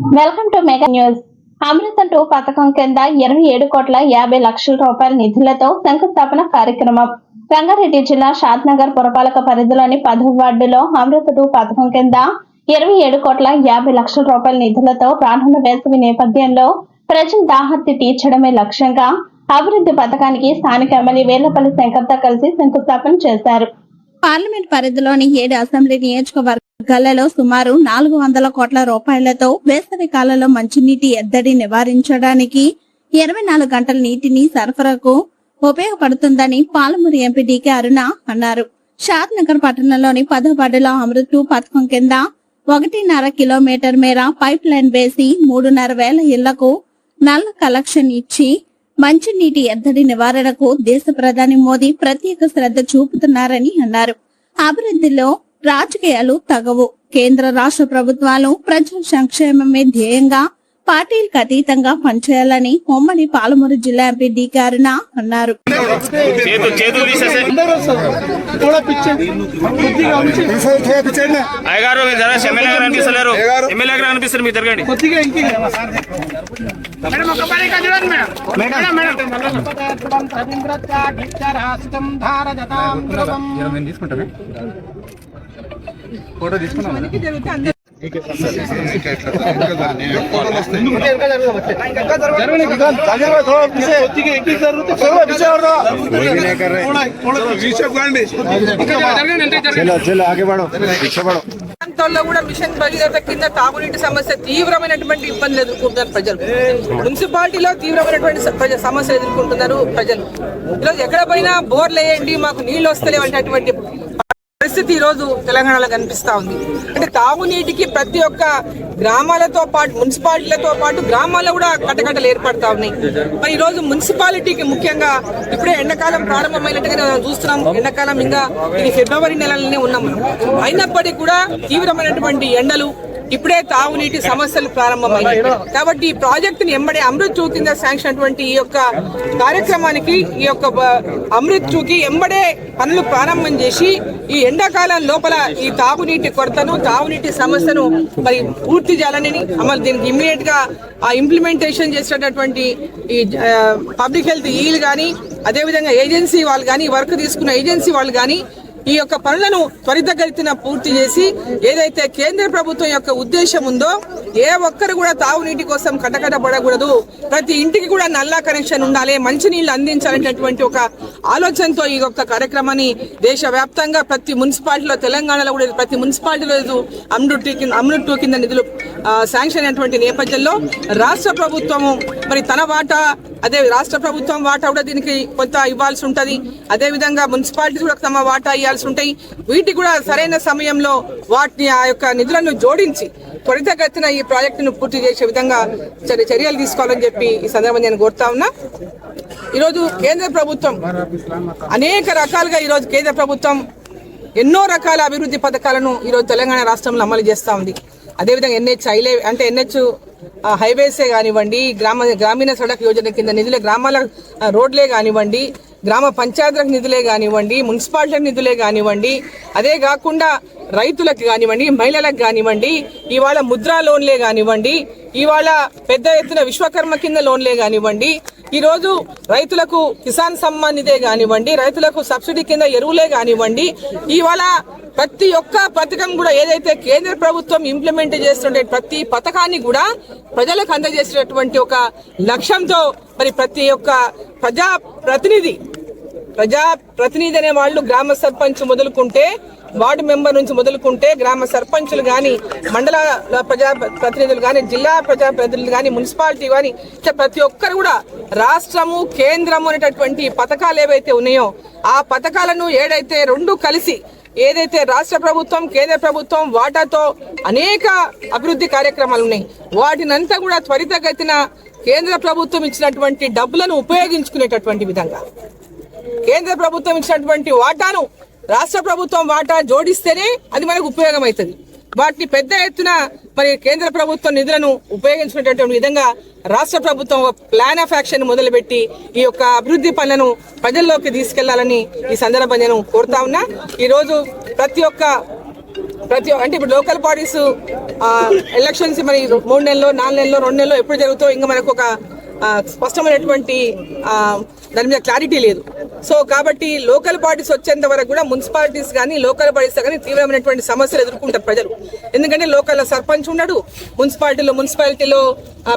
Welcome to mega news. Amrut two పథకం కింద ఇరవై ఏడు కోట్ల యాభై లక్షల రూపాయల నిధులతో శంకుస్థాపన కార్యక్రమం. రంగారెడ్డి జిల్లా షాద్నగర్ పురపాలక పరిధిలోని పదవ వార్డులో అమృత టూ పథకం కింద ఇరవై ఏడు కోట్ల యాభై లక్షల రూపాయల నిధులతో ప్రారంభ వేసవి నేపథ్యంలో ప్రజల దాహత్తి తీర్చడమే లక్ష్యంగా అభివృద్ధి పథకానికి స్థానిక ఎమ్మెల్యే వేలపల్లి శంకర్తో కలిసి శంకుస్థాపన చేశారు. పార్లమెంట్ పరిధిలోని ఏడు అసెంబ్లీ నియోజకవర్గాలలో సుమారు నాలుగు వందల కోట్ల రూపాయలతో వేసవి కాలంలో మంచినీటి ఎద్దడి నివారించడానికి ఇరవై నాలుగు గంటల నీటిని సరఫరాకు ఉపయోగపడుతుందని పాలమూరు ఎంపీ డీకే అరుణ అన్నారు. షాద్ నగర్ పట్టణంలోని పదోబడిలో అమృత్ పథకం కింద ఒకటిన్నర కిలోమీటర్ మేర పైప్ లైన్ వేసి మూడున్నర వేల ఇళ్ళకు నల్ల కలెక్షన్ ఇచ్చి మంచినీటి ఎద్దడి నివారణకు దేశ ప్రధాని మోదీ ప్రత్యేక శ్రద్ధ చూపుతున్నారని అన్నారు. అభివృద్ధిలో రాజకీయాలు తగవు. కేంద్ర రాష్ట్ర ప్రభుత్వాలు ప్రజల సంక్షేమమే ధ్యేయంగా పార్టీలకు అతీతంగా పనిచేయాలని ఉమ్మడి పాలమూరు జిల్లా ఎంపీ డి కారుణ అన్నారు. ఫోటో ప్రాంతాల్లో కూడా మిషన్ భగీరథ కింద తాగునీటి సమస్య తీవ్రమైనటువంటి ఇబ్బందులు ఎదుర్కొంటున్నారు ప్రజలు. మున్సిపాలిటీలో తీవ్రమైనటువంటి సమస్యలు ఎదుర్కొంటున్నారు ప్రజలు. ఈరోజు ఎక్కడ పోయినా బోర్లు వేయండి మాకు నీళ్ళు వస్తలేవు అనేటువంటి పరిస్థితి ఈరోజు రోజు తెలంగాణలో కనిపిస్తూ ఉంది. అంటే తాగునీటికి ప్రతి ఒక్క గ్రామాలతో పాటు మున్సిపాలిటీలతో పాటు గ్రామాల్లో కూడా కట్టకట్టలు ఏర్పడతా ఉన్నాయి. మరి ఈరోజు మున్సిపాలిటీకి ముఖ్యంగా ఇప్పుడే ఎండాకాలం ప్రారంభమైనట్టుగా మనం చూస్తున్నాం ఎండాకాలం ఇంకా ఇది ఫిబ్రవరి నెలలోనే ఉన్నాం మనం అయినప్పటికీ కూడా తీవ్రమైనటువంటి ఎండలు ఇప్పుడే తాగునీటి సమస్యలు ప్రారంభమైనాయి. కాబట్టి ఈ ప్రాజెక్టుని ఎంబడే అమృత్ చూ కింద శాంక్షన్ అటువంటి ఈ యొక్క కార్యక్రమానికి ఈ యొక్క అమృత్ చూకి ఎంబడే పనులు ప్రారంభం చేసి ఈ ఎండాకాలం లోపల ఈ తాగునీటి కొరతను తాగునీటి సమస్యను మరి పూర్తి చేయాలని అమలు దీనికి ఇమ్మీడియట్గా ఆ ఇంప్లిమెంటేషన్ చేసేటటువంటి ఈ పబ్లిక్ హెల్త్ ఈలు కానీ అదేవిధంగా ఏజెన్సీ వాళ్ళు కానీ వర్క్ తీసుకున్న ఏజెన్సీ వాళ్ళు కానీ ఈ యొక్క పనులను త్వరితగతిన పూర్తి చేసి ఏదైతే కేంద్ర ప్రభుత్వం యొక్క ఉద్దేశం ఉందో ఏ ఒక్కరు కూడా తాగునీటి కోసం కటకటపడకూడదు ప్రతి ఇంటికి కూడా నల్లా కనెక్షన్ ఉండాలి మంచినీళ్ళు అందించాలనేటటువంటి ఒక ఆలోచనతో ఈ యొక్క కార్యక్రమాన్ని దేశవ్యాప్తంగా ప్రతి మున్సిపాలిటీలో తెలంగాణలో కూడా ప్రతి మున్సిపాలిటీలో ఇది అమృత్ కింద అమృత్ టూ కింద నిధులు శాంక్షన్ అయినటువంటి నేపథ్యంలో రాష్ట్ర ప్రభుత్వము మరి తన వాటా అదే రాష్ట్ర ప్రభుత్వం వాటా కూడా దీనికి కొంత ఇవ్వాల్సి ఉంటది. అదే విధంగా మున్సిపాలిటీస్ కూడా తమ వాటా ఇవ్వాల్సి ఉంటాయి. వీటికి కూడా సరైన సమయంలో వాటిని ఆ యొక్క నిధులను జోడించి త్వరితగతిన ఈ ప్రాజెక్టును పూర్తి చేసే విధంగా చర్య- చర్యలు తీసుకోవాలని చెప్పి ఈ సందర్భంగా నేను కోరుతా ఉన్నా. ఈరోజు కేంద్ర ప్రభుత్వం అనేక రకాలుగా ఈరోజు కేంద్ర ప్రభుత్వం ఎన్నో రకాల అభివృద్ధి పథకాలను ఈరోజు తెలంగాణ రాష్ట్రంలో అమలు చేస్తూ ఉంది. అదేవిధంగా ఎన్హెచ్ హైలే అంటే ఎన్హెచ్ హైవేసే కానివ్వండి గ్రామ గ్రామీణ సడక్ యోజన కింద నిధులే గ్రామాల రోడ్లే కానివ్వండి గ్రామ పంచాయతీలకు నిధులే కానివ్వండి మున్సిపాలిటీ నిధులే కానివ్వండి అదే కాకుండా రైతులకు కానివ్వండి మహిళలకు కానివ్వండి ఇవాళ ముద్రా లోన్లే కానివ్వండి ఇవాళ పెద్ద ఎత్తున విశ్వకర్మ కింద లోన్లే కానివ్వండి ఈరోజు రైతులకు కిసాన్ సమ్మాన్ నిధే కానివ్వండి రైతులకు సబ్సిడీ కింద ఎరువులే కానివ్వండి ఇవాళ ప్రతి ఒక్క పథకం కూడా ఏదైతే కేంద్ర ప్రభుత్వం ఇంప్లిమెంట్ చేస్తుండే ప్రతి పథకాన్ని కూడా ప్రజలకు అందజేసేటటువంటి ఒక లక్ష్యంతో మరి ప్రతి ఒక్క ప్రజా ప్రతినిధి ప్రజా ప్రతినిధి అనే వాళ్ళు గ్రామ సర్పంచ్ మొదలుకుంటే వార్డు మెంబర్ నుంచి మొదలుకుంటే గ్రామ సర్పంచులు కానీ మండల ప్రజా ప్రతినిధులు కానీ జిల్లా ప్రజా ప్రతినిధులు కానీ మున్సిపాలిటీ కానీ ఇట్లా ప్రతి ఒక్కరు కూడా రాష్ట్రము కేంద్రము అనేటటువంటి పథకాలు ఏవైతే ఉన్నాయో ఆ పథకాలను ఏడైతే రెండు కలిసి ఏదైతే రాష్ట్ర ప్రభుత్వం కేంద్ర ప్రభుత్వం వాటాతో అనేక అభివృద్ధి కార్యక్రమాలు ఉన్నాయి. వాటినంతా కూడా త్వరితగతిన కేంద్ర ప్రభుత్వం ఇచ్చినటువంటి డబ్బులను ఉపయోగించుకునేటటువంటి విధంగా. కేంద్ర ప్రభుత్వం ఇచ్చినటువంటి వాటాను రాష్ట్ర ప్రభుత్వం వాటా జోడిస్తేనే అది మనకు ఉపయోగం అవుతుంది వాటిని పెద్ద ఎత్తున మరి కేంద్ర ప్రభుత్వం నిధులను ఉపయోగించుకునేటటువంటి విధంగా రాష్ట్ర ప్రభుత్వం ఒక ప్లాన్ ఆఫ్ యాక్షన్ మొదలుపెట్టి ఈ యొక్క అభివృద్ధి పనులను ప్రజల్లోకి తీసుకెళ్ళాలని ఈ సందర్భంగా నేను కోరుతా ఉన్నా. ఈరోజు ప్రతి ఒక్క ప్రతి అంటే ఇప్పుడు లోకల్ బాడీస్ ఎలక్షన్స్ మరి మూడు నెలల్లో నాలుగు నెలల్లో రెండు నెలల్లో ఎప్పుడు జరుగుతో ఇంకా మనకు ఒక స్పష్టమైనటువంటి దాని మీద క్లారిటీ లేదు. సో కాబట్టి లోకల్ బాడీస్ వచ్చేంత వరకు కూడా మున్సిపాలిటీస్ కానీ లోకల్ బాడీస్ కానీ తీవ్రమైనటువంటి సమస్యలు ఎదుర్కొంటారు ప్రజలు. ఎందుకంటే లోకల్ సర్పంచ్ ఉన్నాడు మున్సిపాలిటీలో మున్సిపాలిటీలో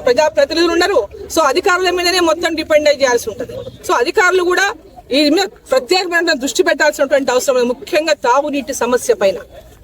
ప్రజాప్రతినిధులు ఉన్నారు. సో అధికారుల మీదనే మొత్తం డిపెండ్ అయి చేయాల్సి ఉంటుంది. సో అధికారులు కూడా ఈ మీద ప్రత్యేకమైన దృష్టి పెట్టాల్సినటువంటి అవసరం ముఖ్యంగా తాగునీటి సమస్య పైన.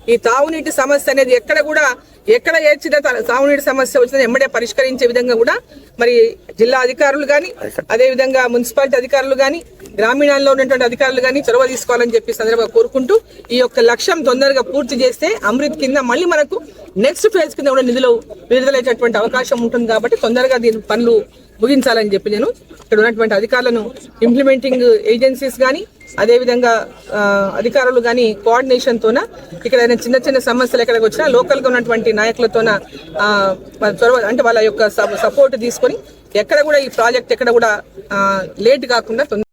ఈ తాగునీటి సమస్య అనేది ఎక్కడ కూడా ఎక్కడ ఏడ్చిన తాగునీటి సమస్య వచ్చినా ఎమ్మడే పరిష్కరించే విధంగా కూడా మరి జిల్లా అధికారులు కానీ అదే విధంగా మున్సిపాలిటీ అధికారులు కానీ గ్రామీణాల్లో ఉన్నటువంటి అధికారులు కానీ చొరవ తీసుకోవాలని చెప్పి సందర్భంగా కోరుకుంటూ ఈ యొక్క లక్ష్యం తొందరగా పూర్తి చేస్తే అమృత్ కింద మళ్ళీ మనకు నెక్స్ట్ ఫేజ్ కింద కూడా నిధులు విడుదలయ్యేటటువంటి అవకాశం ఉంటుంది కాబట్టి తొందరగా దీని పనులు ముగించాలని చెప్పి నేను ఇక్కడ ఉన్నటువంటి అధికారులను ఇంప్లిమెంటింగ్ ఏజెన్సీస్ కానీ అదేవిధంగా ఆ, అధికారులు కానీ కోఆర్డినేషన్ తోన ఇక్కడ చిన్న చిన్న సమస్యలు ఎక్కడికి వచ్చినా లోకల్గా ఉన్నటువంటి నాయకులతోన ఆ, చొరవ అంటే వాళ్ళ యొక్క సపోర్ట్ తీసుకొని ఎక్కడ కూడా ఈ ప్రాజెక్ట్ ఎక్కడ కూడా లేట్ కాకుండా తొందర